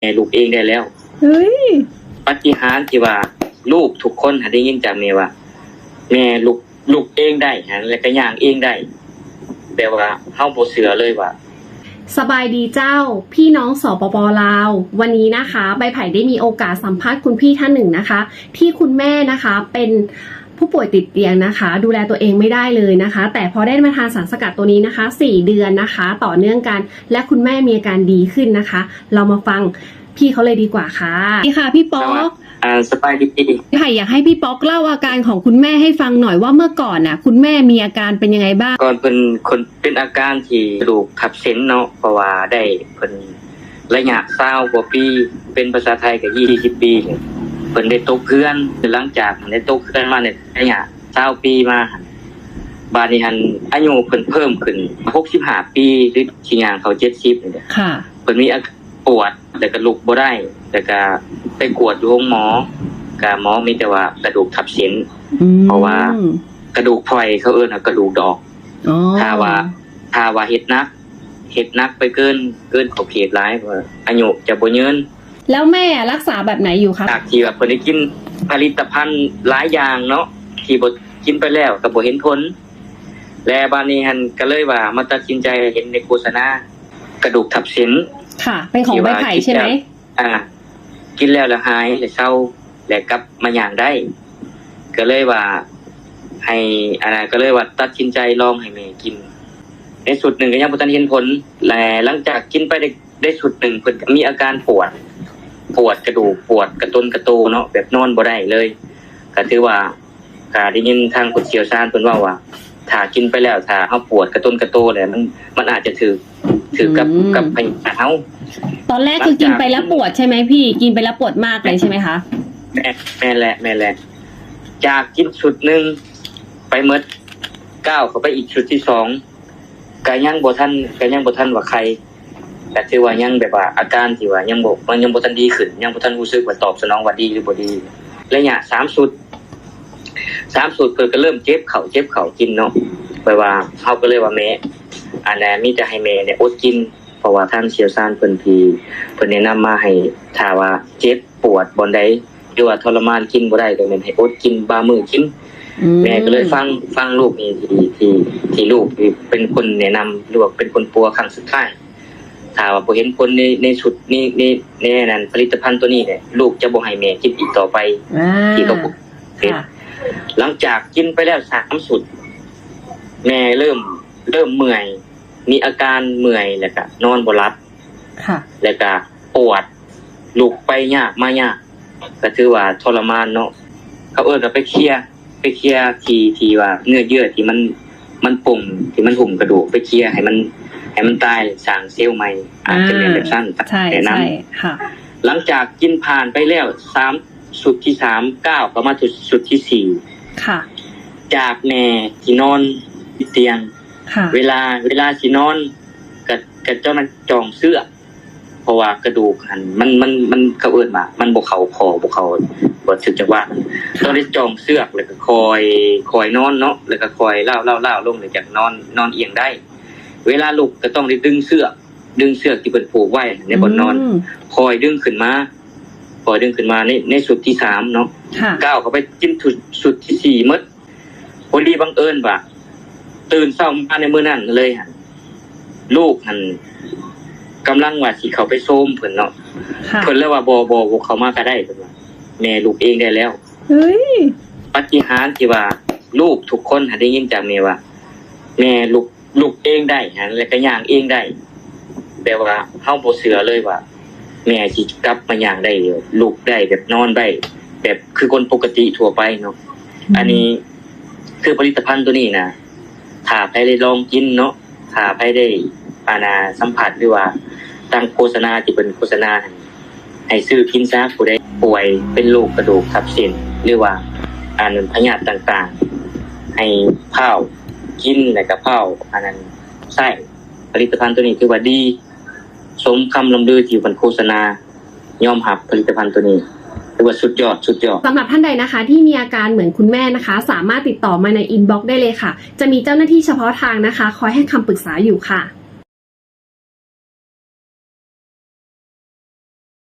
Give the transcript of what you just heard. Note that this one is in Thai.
แม่ลูกเองได้แล้วเฮ้ยปาฏิหาริย์ที่ว่า ลูกทุกคนหาได้ยินจากแม่ว่า แม่ลูกลูกเองได้ฮะแล้วก็ย่างเองได้แปลว่าเฮาบ่เสือเลยว่าสบายดีเจ้า พี่น้องสปปลาว วันนี้นะคะ ใบไผ่ได้มีโอกาสสัมภาษณ์คุณพี่ท่านหนึ่งนะคะ ที่คุณแม่นะคะเป็น ผู้ป่วยติดเตียงนะคะ ดูแลตัวเองไม่ได้เลยนะคะ แต่พอได้มาทานสารสกัดตัวนี้นะคะ 4 เดือนนะคะ ต่อเนื่องกัน และคุณแม่มีอาการดีขึ้นนะคะ เรามาฟังพี่เขาเลยดีกว่าค่ะนี่ค่ะ พี่ป๊อกอ่าสบายดีไผ่อยากให้พี่ป๊อกเล่าอาการของคุณแม่ให้ฟังหน่อยว่าเมื่อก่อนน่ะ คุณแม่มีอาการเป็นยังไงบ้างก่อนเพิ่นคนเป็นอาการที่กระดูกทับเส้นเนาะเพราะว่าได้เพิ่นระยะ20กว่าปีเป็นภาษาไทยก็20ปีเนี่ยเพิ่นได้ตกเพื่อนหลังจากได้ตกเพื่อนมาเนี่ยระยะ20ปีมาหั่นบาดนี้หันอายุเพิ่นเพิ่มขึ้น65ปีหรือสิย่างเขา70นี่แหละค่ะเพิ่นมีอาการปวดแต่ก็ลุกบ่ได้แต่ก็ไปกวดอยู่ห้องหมอก็หมอมีแต่ว่ากระดูกทับเส้นเพราะว่ากระดูกพลอยเขาเอิ้นว่ากระดูกดอกอ๋อถ้าว่าถ้าว่าเฮ็ดหนักเฮ็ดหนักไปเกินเกินขอบเขตหลายว่าอายุจะบ่ยืน แล้วแม่รักษาแบบไหนอยู่คะจากที่ว่าเพิ่นได้กินผลิตภัณฑ์หลายอย่างเนาะที่บ่กินไปแล้วก็บ่เห็นผล และบาดนี้หันก็เลยว่ามาตัดสินใจเห็นในโฆษณากระดูกทับเส้นค่ะ เป็นของใบไผ่ใช่ไหมอ่า กินแล้วแล้วหายแล้วเศร้าแล้วกลับมาอย่างได้ ก็เลยว่า ให้อะไรก็เลยว่าตัดสินใจลองให้แม่กิน ในสุดหนึ่งก็ยังบ่ทันเห็นผลและหลังจากกินไปได้ได้สุดหนึ่งเพิ่นก็มีอาการปวด ปวดกระดูกปวดกระต้นกระโตเนาะแบบนอนบ่ได้เลยก็ถือว่าก็ได้ยินทางคนเชี่ยวชาญเพิ่นว่าว่าถ้ากินไปแล้วถ้าเฮาปวดกระต้นกระโตแล้วมันมันอาจจะถือถือกับอืมกับพยาธิเฮาตอนแรกคือกินไปแล้วปวดใช่ไหมพี่ กินไปแล้วปวดมากเลยใช่ไหมคะแม่แม่แหละแม่แหละจากกินชุดหนึ่งไปเมดก้าวเข้าไปอีกชุดที่สองกายังบ่ทันกายังบ่ทันว่าใคร แต่ถือว่ายังแบบว่าอาการที่ว่ายังบ่มันยังบ่ทันดีขึ้น ยังบ่ทันรู้สึกว่าตอบสนองว่าดีหรือบ่ดีระยะสามสุดสามสุดเพิ่นก็เริ่มเจ็บเข่าเจ็บเข่ากินเนาะไปว่าเฮาก็เลยว่าแม่อันนั้นมีแต่ให้แม่เนี่ยอดกินเพราะว่าทางเชี่ยวชาญเพิ่นพีเพิ่นแนะนำมาให้ถ้าว่าเจ็บปวดบ่อนใดหรือว่าทรมานกินบ่ได้ก็แม่นให้อดกินบามือกินแม่ก็เลยฟังฟังลูกนี่ที่ที่ที่ลูกที่เป็นคนแนะนำหรือว่าเป็นคนปัวครั้งสุดท้าย ถ้าว่าบ่เห็นผลในในชุดนี้ในในนั้นผลิตภัณฑ์ตัวนี้เนี่ยลูกจะบ่ให้แม่กินอีกต่อไปอ่าที่เขาบอกเป็นค่ะหลังจากกินไปแล้วสามสุด แม่เริ่ม เริ่มเมื่อย มีอาการเมื่อยแล้วก็นอนบ่หลับค่ะแล้วก็ปวดลุกไปยากมายากก็ถือว่าทรมานเนาะเขาเอิ้นว่าไปเคลียร์ไปเคลียร์ทีทีว่า เนื้อเยื่อที่มันมันปุ่มที่มันหุ่มกระดูกไปเคลียร์ให้มัน ให้มันตายสร้างเซลล์ใหม่อาจจะเป็นแบบสั้นใช่แต่นั้นใช่ค่ะหลังจากกินผ่านไปแล้วสามสุดที่สามเก้าวก็มาถึงสุดที่สี่ค่ะจากแม่ที่นอนที่เตียงค่ะเวลาเวลาสินอนกับกับเจ้านั้นจองเสื้อ เพราะว่ากระดูกหันมันมันมันเขาเอิ้นมา มันบ่เข้าคอบ่เข้าบ่ถึกจังหวะมันต้องได้จองเสือกแล้วก็คอย คอยนอนเนาะแล้วก็คอยเล่าเล่าเล่าลงเลยจากนอนนอนเอียงได้ เวลาลุกก็ต้องได้ดึงเสือกดึงเสือกที่เพิ่นผูกไว้ในบนนอนมคอยดึงขึ้นมาคอยดึงขึ้นมาในในสุดที่สามเนาะค่ะก้าวเข้าไปจิ้มสุดสุดที่สี่หมดพอดีบังเอิญว่าตื่นเช้ามาในมื้อนั้นเลยหันลูกหันกำลังว่าสิเขาไปโซมเพิ่นเนาะค่ะเพิ่นเลยว่าบ่บ่บ่เขามาก็ได้เพิ่นว่าแม่ลูกเองได้แล้วเฮ้ยปาฏิหาริย์ที่ว่า ลูกทุกคนหาได้ยินจากแม่ว่าแม่ลูก ลูกเองได้หันแล้วก็ย่างเองได้แปลว่าเฮาบ่เชื่อเลยว่า แม่สิกลับมาย่างได้เลยลูกได้แบบนอนได้แบบคือคนปกติทั่วไปเนาะอันนี้คือผลิตภัณฑ์ตัวนี้นะถ้าใครได้ลองกินเนาะถ้าใครได้อานาสัมผัสหรือว่าตั้งโฆษณาที่เป็นโฆษณาให้ให้ซื้อกินซะผู้ใดป่วยเป็นโรคกระดูกทับเส้นหรือว่าอานนพยาธิต่างๆ ให้เผา กินแล้วก็เผาอันนั้นใช่ผลิตภัณฑ์ตัวนี้คือว่าดี สมคำลำลือที่เป็นโฆษณายอมหับผลิตภัณฑ์ตัวนี้ถือว่าสุดยอดสุดยอดสำหรับท่านใดนะคะ ที่มีอาการเหมือนคุณแม่นะคะ สามารถติดต่อมาในอินบ็อกซ์ได้เลยค่ะ จะมีเจ้าหน้าที่เฉพาะทางนะคะ คอยให้คำปรึกษาอยู่ค่ะ